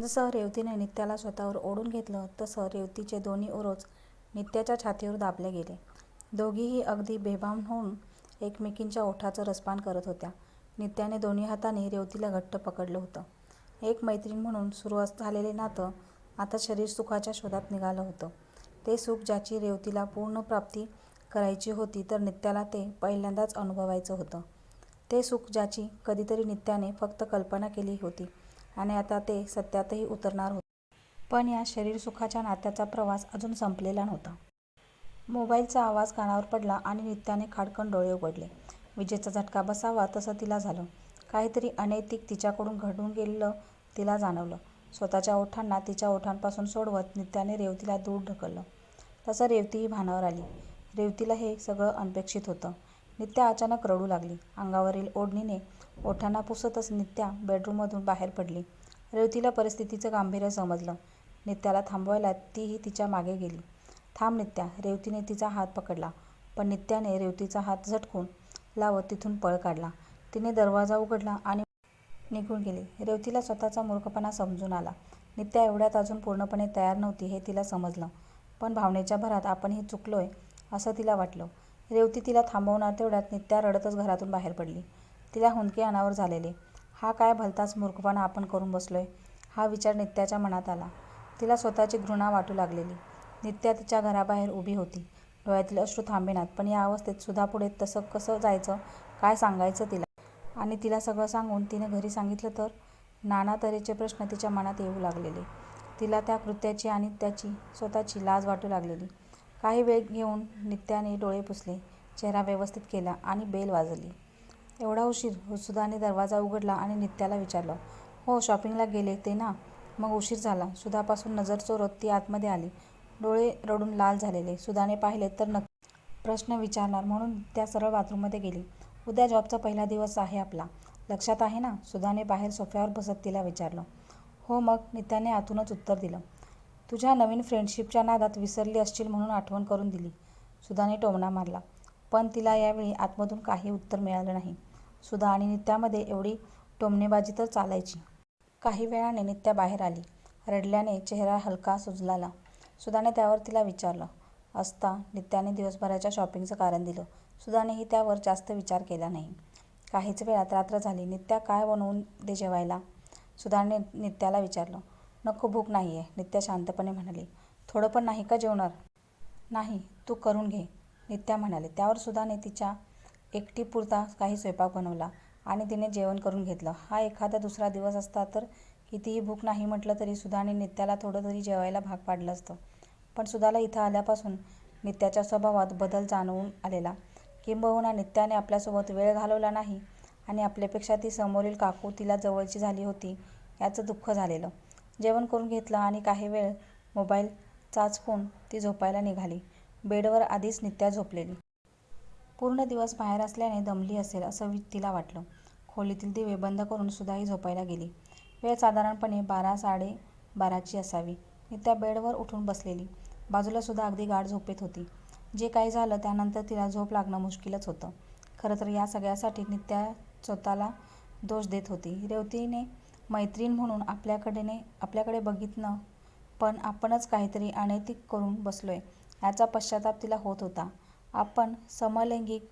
जसं रेवतीने नित्याला स्वतःवर ओढून घेतलं तसं रेवतीचे दोन्ही ओरोज नित्याच्या छातीवर दाबले गेले. दोघीही अगदी बेभान होऊन एकमेकींच्या ओठाचं रसपान करत होत्या. नित्याने दोन्ही हाताने रेवतीला घट्ट पकडलं होतं. एक मैत्रीण म्हणून सुरू झालेले नातं आता शरीर सुखाच्या शोधात निघालं होतं. ते सुख ज्याची रेवतीला पूर्ण प्राप्ती करायची होती तर नित्याला ते पहिल्यांदाच अनुभवायचं होतं. ते सुख ज्याची कधीतरी नित्याने फक्त कल्पना केली होती आणि आता ते सत्यातही उतरणार होते पण या शरीरसुखाच्या नात्याचा प्रवास अजून संपलेला नव्हता. मोबाईलचा आवाज कानावर पडला आणि नित्याने खाडकन डोळे उघडले. विजेचा झटका बसावा तसं तिला झालं. काहीतरी अनैतिक तिच्याकडून घडून गेलेलं तिला जाणवलं. स्वतःच्या ओठांना तिच्या ओठांपासून सोडवत नित्याने रेवतीला दूर ढकललं. तसं रेवतीही भानावर आली. रेवतीला हे सगळं अनपेक्षित होतं. नित्या अचानक रडू लागली. अंगावरील ओढणीने ओठांना पुसतच नित्या बेडरूममधून बाहेर पडली. रेवतीला परिस्थितीचं गांभीर्य समजलं. नित्याला थांबवायला तीही तिच्यामागे गेली. थांब नित्या, रेवतीने तिचा हात पकडला. पण नित्याने रेवतीचा हात झटकून लावत तिथून पळ काढला. तिने दरवाजा उघडला आणि निघून गेली. रेवतीला स्वतःचा मूर्खपणा समजून आला. नित्या एवढ्यात अजून पूर्णपणे तयार नव्हती हे तिला समजलं. पण भावनेच्या भरात आपणही चुकलोय असं तिला वाटलं. रेवती तिला थांबवणार तेवढ्यात नित्या रडतच घरातून बाहेर पडली. तिला हुंदके अनावर झालेले. हा काय भलताच मूर्खपणा आपण करून बसलोय हा विचार नित्याच्या मनात आला. तिला स्वतःची घृणा वाटू लागलेली. नित्या तिच्या घराबाहेर उभी होती. डोळ्यातील अश्रू थांबेनात. पण या अवस्थेत सुधापुढे तसं कसं जायचं, काय सांगायचं तिला? आणि तिला सगळं सांगून तिने घरी सांगितलं तर? नाना तऱ्हेचे प्रश्न तिच्या मनात येऊ लागलेले. तिला त्या कृत्याची आणि त्याची स्वतःची लाज वाटू लागलेली. काही वेळ घेऊन नित्याने डोळे पुसले, चेहरा व्यवस्थित केला आणि बेल वाजली. एवढा उशीर? सुधाने दरवाजा उघडला आणि नित्याला विचारलं. हो, शॉपिंगला गेले ते ना, मग उशीर झाला. सुधापासून नजर चोरत ती आतमध्ये आली. डोळे रडून लाल झालेले. सुधाने पाहिले तर नक्की प्रश्न विचारणार म्हणून त्या सरळ बाथरूममध्ये गेली. उद्या जॉबचा पहिला दिवस आहे आपला, लक्षात आहे ना? सुधाने बाहेर सोफ्यावर बसत तिला विचारलं. हो मग, नित्याने आतूनच उत्तर दिलं. तुझ्या नवीन फ्रेंडशिपच्या नादात विसरली असशील म्हणून आठवण करून दिली. सुधाने टोमणा मारला. पण तिला यावेळी आतमधून काही उत्तर मिळालं नाही. सुधा आणि नित्यामध्ये एवढी टोमणेबाजी तर चालायची. काही वेळाने नित्या बाहेर आली. रडल्याने चेहरा हलका सुजलाला सुधाने त्यावर तिला विचारलं असता नित्याने दिवसभराच्या शॉपिंगचं कारण दिलं. सुधानेही त्यावर जास्त विचार केला नाही. काहीच वेळात रात्र झाली. नित्या काय बनवून दे जेवायला? सुधाने नित्याला विचारलं. नको, भूक नाही आहे नित्या शांतपणे म्हणाली. थोडं पण नाही का जेवणार? नाही, तू करून घे, नित्या म्हणाली. त्यावर सुधाने तिच्या एकटीपुरता काही स्वयंपाक बनवला आणि तिने जेवण करून घेतलं. हा एखादा दुसरा दिवस असता तर कितीही भूक नाही म्हटलं तरी सुधाने नित्याला थोडं तरी जेवायला भाग पाडलं असतं. पण सुधाला इथं आल्यापासून नित्याच्या स्वभावात बदल जाणवून आलेला. किंबहुना नित्याने आपल्यासोबत वेळ घालवला नाही आणि आपल्यापेक्षा ती समोरील काकू तिला जवळची झाली होती याचं दुःख झालेलं. जेवण करून घेतलं आणि काही वेळ मोबाईल चाचपून ती झोपायला निघाली. बेडवर आधीच नित्या झोपलेली. पूर्ण दिवस बाहेर असल्याने दमली असेल असं तिला वाटलं. खोलीतील दिवे बंद करून सुधाही झोपायला गेली. वेळ साधारणपणे बारा साडे बाराची असावी. नित्या बेडवर उठून बसलेली. बाजूला सुधा अगदी गाढ झोपेत होती. जे काही झालं त्यानंतर तिला झोप लागणं मुश्किलच होतं. खरंतर या सगळ्यासाठी नित्या स्वतःला दोष देत होती. रेवतीने मैत्रीण म्हणून आपल्याकडेने आपल्याकडे बघितलं पण आपणच काहीतरी अनैतिक करून बसलोय याचा पश्चाताप तिला होत होता. आपण समलैंगिक,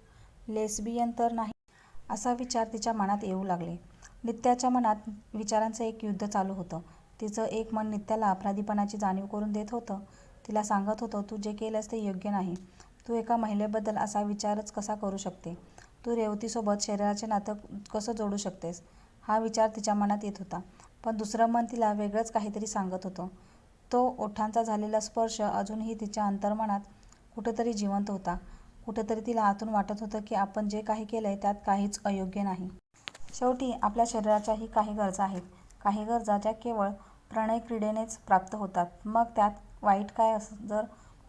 लेस्बियन तर नाही? असा विचार तिच्या मनात येऊ लागले. नित्याच्या मनात विचारांचं एक युद्ध चालू होतं. तिचं एक मन नित्याला अपराधीपणाची जाणीव करून देत होतं. तिला सांगत होतं तू जे केलंस ते योग्य नाही. तू एका महिलेबद्दल असा विचारच कसा करू शकते? तू रेवतीसोबत शरीराचे नातं कसं जोडू शकतेस? हा विचार तिच्या मनात येत होता. पण दुसरं मन तिला वेगळंच काहीतरी सांगत होतं. तो ओठांचा झालेला स्पर्श अजूनही तिच्या अंतर्मनात कुठंतरी जिवंत होता. कुठंतरी तिला आतून वाटत होतं की आपण जे काही केलंय त्यात काहीच अयोग्य नाही. शेवटी आपल्या शरीराच्याही काही गरजा आहेत. काही गरजा ज्या केवळ प्रणय क्रीडेनेच प्राप्त होतात. मग त्यात वाईट काय असं जर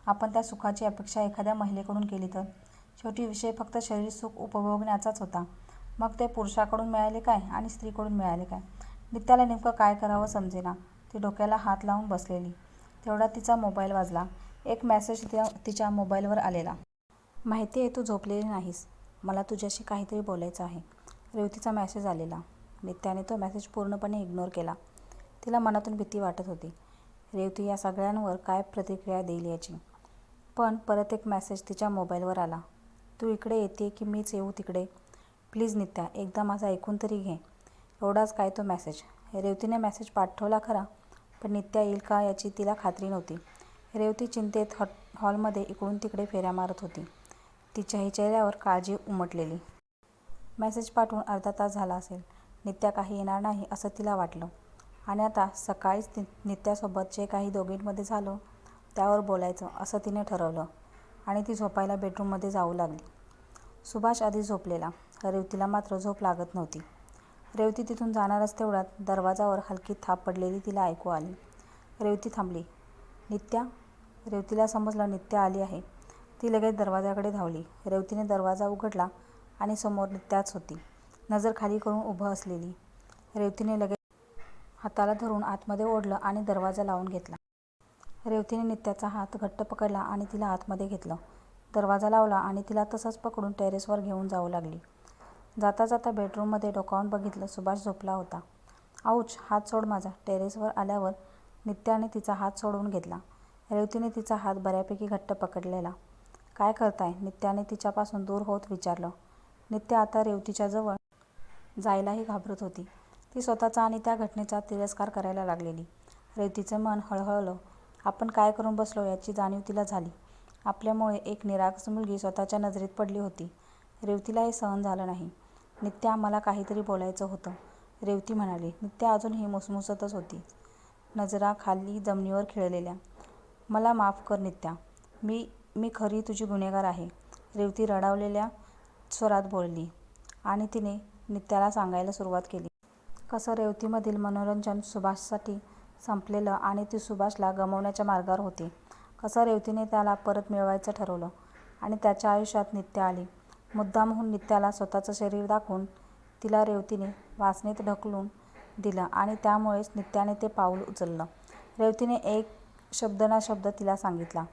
आपण त्या सुखाची अपेक्षा एखाद्या महिलेकडून केली तर? शेवटी विषय फक्त शरीरसुख उपभोगण्याचाच होता. मग ते पुरुषाकडून मिळाले काय आणि स्त्रीकडून मिळाले काय? नित्याला नेमकं काय करावं समजेना. ती डोक्याला हात लावून बसलेली. तेवढा तिचा मोबाईल वाजला. एक मॅसेज तिच्या मोबाईलवर आलेला. माहिती आहे तू झोपलेली नाहीस. मला तुझ्याशी काहीतरी बोलायचं आहे. रेवतीचा मॅसेज आलेला. नित्याने तो मॅसेज पूर्णपणे इग्नोर केला. तिला मनातून भीती वाटत होती रेवती या सगळ्यांवर काय प्रतिक्रिया देईल याची पण परत एक मॅसेज तिच्या मोबाईलवर आला तू इकडे येते की मीच येऊ तिकडे प्लीज नित्या एकदा माझा ऐकून तरी घे. एवढाच काय तो मॅसेज रेवतीने मॅसेज पाठवला खरा पण नित्या येईल का याची तिला खात्री नव्हती. रेवती चिंतेत हॉ हॉलमध्ये इकडून तिकडे फेऱ्या मारत होती. तिच्याही चेहऱ्यावर काळजी उमटलेली. मेसेज पाठवून अर्धा तास झाला असेल. नित्या काही येणार नाही असं तिला वाटलं. आणि आता सकाळीच नि नित्यासोबत जे काही दोघींमध्ये झालं त्यावर बोलायचं असं तिने ठरवलं. आणि ती झोपायला बेडरूममध्ये जाऊ लागली. सुभाष आधी झोपलेला. रेवतीला मात्र झोप लागत नव्हती. रेवती तिथून जाणारच तेवढ्यात दरवाजावर हलकी थाप पडलेली तिला ऐकू आली. रेवती थांबली. नित्या? रेवतीला समजलं नित्या आली आहे. ती लगेच दरवाजाकडे धावली. रेवतीने दरवाजा उघडला आणि समोर नित्याच होती. नजर खाली करून उभं असलेली. रेवतीने लगेच हाताला धरून आतमध्ये ओढलं आणि दरवाजा लावून घेतला. रेवतीने नित्याचा हात घट्ट पकडला आणि तिला आतमध्ये घेतलं. दरवाजा लावला आणि तिला तसंच पकडून टेरेसवर घेऊन जाऊ लागली. जाता जाता बेडरूममध्ये डोकावून बघितलं सुभाष झोपला होता. आऊच हात सोड माझा. टेरेसवर आल्यावर नित्याने तिचा हात सोडवून घेतला. रेवतीने तिचा हात बऱ्यापैकी घट्ट पकडलेला. काय करताय? नित्याने तिच्यापासून दूर होत विचारलं. नित्या आता रेवतीच्या जवळ जायलाही घाबरत होती. ती स्वतःचा आणि त्या घटनेचा तिरस्कार करायला लागलेली. रेवतीचं मन हळहळलं. आपण काय करून बसलो याची जाणीव तिला झाली. आपल्यामुळे एक निरागस मुलगी स्वतःच्या नजरेत पडली होती. रेवतीला हे सहन झालं नाही. नित्या मला काहीतरी बोलायचं होतं. रेवती म्हणाली नित्या अजूनही मुसमुसतच होती. नजरा खाली जमिनीवर खिळलेल्या. मला माफ कर नित्या. मी मी खरी तुझी गुन्हेगार आहे. रेवती रडावलेल्या स्वरात बोलली. आणि तिने नित्याला सांगायला सुरुवात केली. कसं रेवतीमधील मनोरंजन सुभाषसाठी संपलेलं आणि ती सुभाषला गमवण्याच्या मार्गावर होती. कसं रेवतीने त्याला परत मिळवायचं ठरवलं. आणि त्याच्या आयुष्यात नित्या आली. मुद्दामहून नित्याला स्वतःचं शरीर दाखवून तिला रेवतीने वासनेत ढकलून दिलं आणि त्यामुळेच नित्याने ते पाऊल उचललं. रेवतीने एक शब्द ना शब्द तिला सांगितला.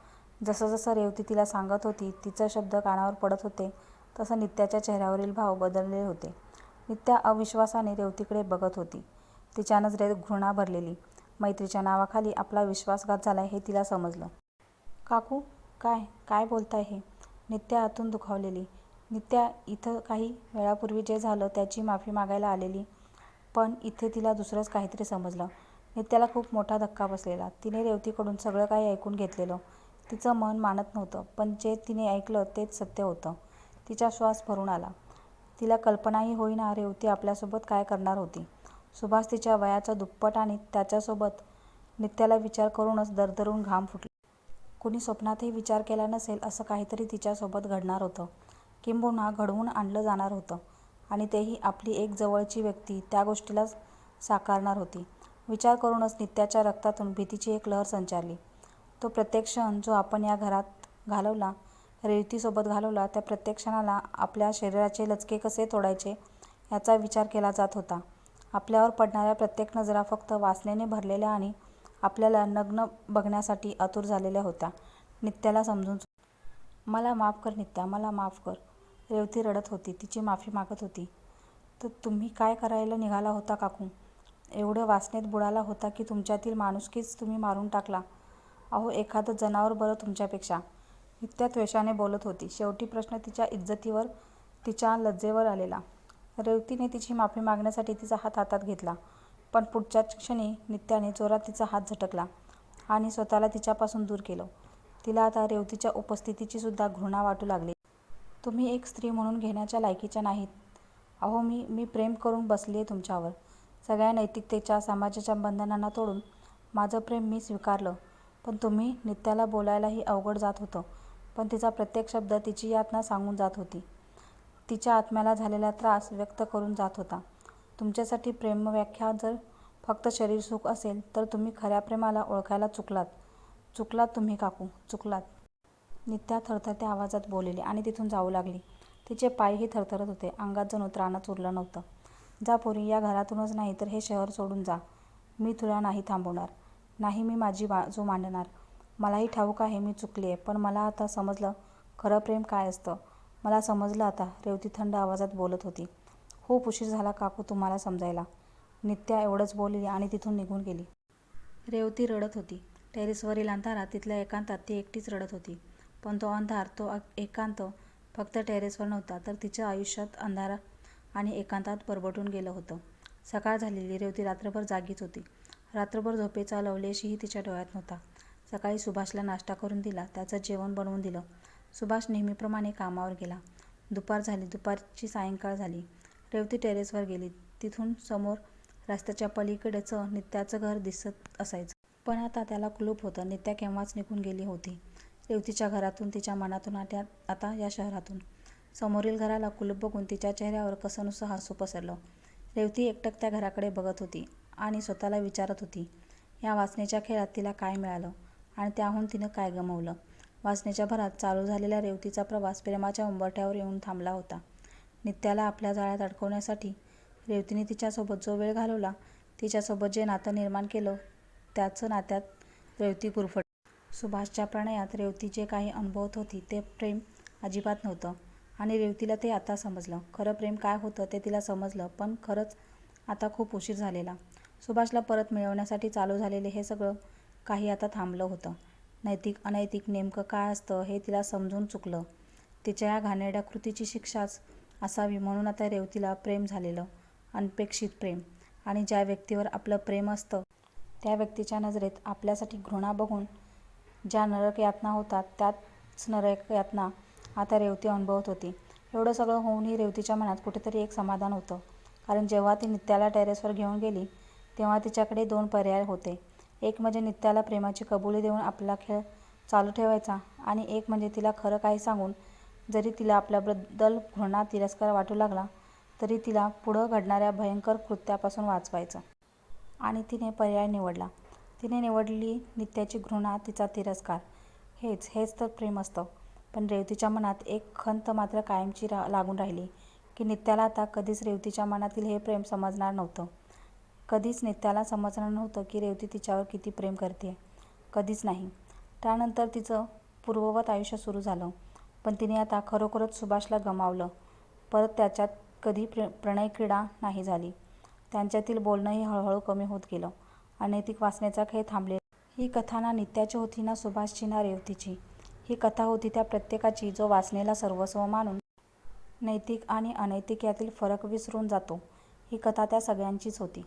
जसं जसं रेवती तिला सांगत होती तिचे शब्द कानावर पडत होते तसं नित्याच्या चेहऱ्यावरील भाव बदलले होते. नित्या अविश्वासाने रेवतीकडे बघत होती. तिच्या नजरेत घृणा भरलेली. मैत्रीच्या नावाखाली आपला विश्वासघात झाला हे तिला समजलं. काकू काय? काय बोलताय हे? नित्या आतून दुखावलेली. नित्या इथं काही वेळापूर्वी जे झालं त्याची माफी मागायला आलेली पण इथे तिला दुसरंच काहीतरी समजलं. नित्याला खूप मोठा धक्का बसलेला. तिने रेवतीकडून सगळं काही ऐकून घेतलेलं. तिचं मन मानत नव्हतं पण जे तिने ऐकलं तेच सत्य होतं. तिचा श्वास भरून आला. तिला कल्पनाही होईना रेवती आपल्यासोबत काय करणार होती. सुभाष तिच्या वयाचा दुप्पट आणि त्याच्यासोबत नित्याला विचार करूनच दरदरून घाम फुटला. कुणी स्वप्नातही विचार केला नसेल असं काहीतरी तिच्यासोबत घडणार होतं. किंबहुना घडवून आणलं जाणार होतं. आणि तेही आपली एक जवळची व्यक्ती त्या गोष्टीला साकारणार होती. विचार करूनच नित्याच्या रक्तातून भीतीची एक लहर संचारली. तो प्रत्येक क्षण जो आपण या घरात घालवला रेवतीसोबत घालवला त्या प्रत्येक क्षणाला आपल्या शरीराचे लचके कसे तोडायचे याचा विचार केला जात होता. आपल्यावर पडणाऱ्या प्रत्येक नजरा फक्त वासनेने भरलेल्या आणि आपल्याला नग्न बघण्यासाठी आतुर झालेल्या होत्या. नित्याला समजून मला माफ कर नित्या मला माफ कर. रेवती रडत होती. तिची माफी मागत होती. तर तुम्ही काय करायला निघाला होता काकू? एवढं वासनेत बुडाला होता की तुमच्यातील माणुसकीच तुम्ही मारून टाकला. अहो एखादं जनावर बरं तुमच्यापेक्षा. नित्या त्वेषाने बोलत होती. शेवटी प्रश्न तिच्या इज्जतीवर तिच्या लज्जेवर आलेला. रेवतीने तिची माफी मागण्यासाठी तिचा हात हातात घेतला. पण पुढच्याच क्षणी नित्याने जोरात तिचा हात झटकला आणि स्वतःला तिच्यापासून दूर केलं. तिला आता रेवतीच्या उपस्थितीची सुद्धा घृणा वाटू लागली. तुम्ही एक स्त्री म्हणून घेण्याच्या लायकीच्या नाहीत. अहो मी मी प्रेम करून बसली आहे तुमच्यावर. सगळ्या नैतिकतेच्या समाजाच्या बंधनांना तोडून माझं प्रेम मी स्वीकारलं. पण तुम्ही नित्याला बोलायलाही अवघड जात होतं. पण तिचा प्रत्येक शब्द तिची यातना सांगून जात होती. तिच्या आत्म्याला झालेला त्रास व्यक्त करून जात होता. तुमच्यासाठी प्रेमव्याख्या जर फक्त शरीरसुख असेल तर तुम्ही खऱ्या प्रेमाला ओळखायला चुकलात. चुकलात तुम्ही काकू. चुकलात. नित्या थरथरत्या आवाजात बोलली आणि तिथून जाऊ लागली. तिचे पायही थरथरत होते. अंगात जणू त्राणच उरलं नव्हतं. जा पोरी या घरातूनच नाही तर हे शहर सोडून जा. मी तुला नाही थांबवणार. नाही मी माझी बाजू मांडणार. मलाही ठाऊक आहे मी चुकली आहे पण मला आता समजलं खरं प्रेम काय असतं. मला समजलं आता रेवती थंड आवाजात बोलत होती. खूप उशीर झाला काकू तुम्हाला समजायला. नित्या एवढंच बोलली आणि तिथून निघून गेली. रेवती रडत होती. टेरेसवरील अंधारात, तिथल्या एकांतात ती एकटीच रडत होती. पण तो अंधार, तो एकांत फक्त टेरेसवर नव्हता, तर तिच्या आयुष्यात अंधारा आणि एकांतात परबटून गेलं होतं. सकाळ झालेली. रेवती रात्रभर जागीच होती. रात्रभर झोपेचा लवलेशही तिच्या डोळ्यात नव्हता. सकाळी सुभाषला नाश्ता करून दिला, त्याचं जेवण बनवून दिलं. सुभाष नेहमीप्रमाणे कामावर गेला. दुपार झाली. दुपारची सायंकाळ झाली. रेवती टेरेसवर गेली. तिथून समोर रस्त्याच्या पलीकडेचं नित्याचं घर दिसत असायचं. पण आता त्याला कुलूप होतं. नित्या केव्हाच निघून गेली होती. रेवतीच्या घरातून, तिच्या मनातून आणि आता या शहरातून. समोरील घराला कुलूप बघून तिच्या चेहऱ्यावर कसनुसं हसू पसरलं. रेवती एकटक त्या घराकडे बघत होती आणि स्वतःला विचारत होती, या वाचनेच्या खेळात तिला काय मिळालं आणि त्याहून तिनं काय गमवलं वाचनेच्या भरात चालू झालेला रेवतीचा प्रवास प्रेमाच्या उंबरठ्यावर येऊन थांबला होता. नित्याला आपल्या जाळ्यात अडकवण्यासाठी रेवतीने तिच्यासोबत जो वेळ घालवला, तिच्यासोबत जे नातं निर्माण केलं त्याचं नात्यात रेवती गुरफट सुभाषच्या प्रणयात रेवती जे काही अनुभवत होती ते प्रेम अजिबात नव्हतं आणि रेवतीला ते आता समजलं. खरं प्रेम काय होतं ते तिला समजलं पण खरंच आता खूप उशीर झालेला. सुभाषला परत मिळवण्यासाठी चालू झालेले हे सगळं काही आता थांबलं होतं. नैतिक अनैतिक नेमकं काय असतं हे तिला समजून चुकलं. तिच्या या घाणेरड्या कृतीची शिक्षाच असावी म्हणून आता रेवतीला प्रेम झालेलं, अनपेक्षित प्रेम आणि ज्या व्यक्तीवर आपलं प्रेम असतं त्या व्यक्तीच्या नजरेत आपल्यासाठी घृणा बघून ज्या नरक यातना होतात त्याच नरकयातना आता रेवती अनुभवत होती. एवढं सगळं होऊनही रेवतीच्या मनात कुठेतरी एक समाधान होतं. कारण जेव्हा ती नित्याला टेरेसवर घेऊन गेली तेव्हा तिच्याकडे दोन पर्याय होते. एक म्हणजे नित्याला प्रेमाची कबुली देऊन आपला खेळ चालू ठेवायचा आणि एक म्हणजे तिला खरं काही सांगून जरी तिला आपल्याबद्दल घृणा, तिरस्कार वाटू लागला तरी तिला पुढं घडणाऱ्या भयंकर कृत्यापासून वाचवायचं. आणि तिने पर्याय निवडला. तिने निवडली नित्याची घृणा, तिचा तिरस्कार. हेच, हेच तर प्रेम असतं. पण रेवतीच्या मनात एक खंत मात्र कायमची रा लागून राहिली की नित्याला आता कधीच रेवतीच्या मनातील हे प्रेम समजणार नव्हतं. कधीच नित्याला समजणार नव्हतं की रेवती तिच्यावर किती प्रेम करते कधीच नाही. त्यानंतर तिचं पूर्ववत आयुष्य सुरू झालं. पण तिने आता खरोखरच सुभाषला गमावलं. परत त्याच्यात कधी प्रणयक्रीडा नाही झाली. त्यांच्यातील बोलणंही हळूहळू कमी होत गेलं. अनैतिक वासनेचा खेळ थांबले ही कथा ना नित्याची होती ना सुभाषची ना रेवतीची. ही कथा होती त्या प्रत्येकाची जो वासनेला सर्वस्व मानून नैतिक आणि अनैतिक यातील फरक विसरून जातो. ही कथा त्या सगळ्यांचीच होती.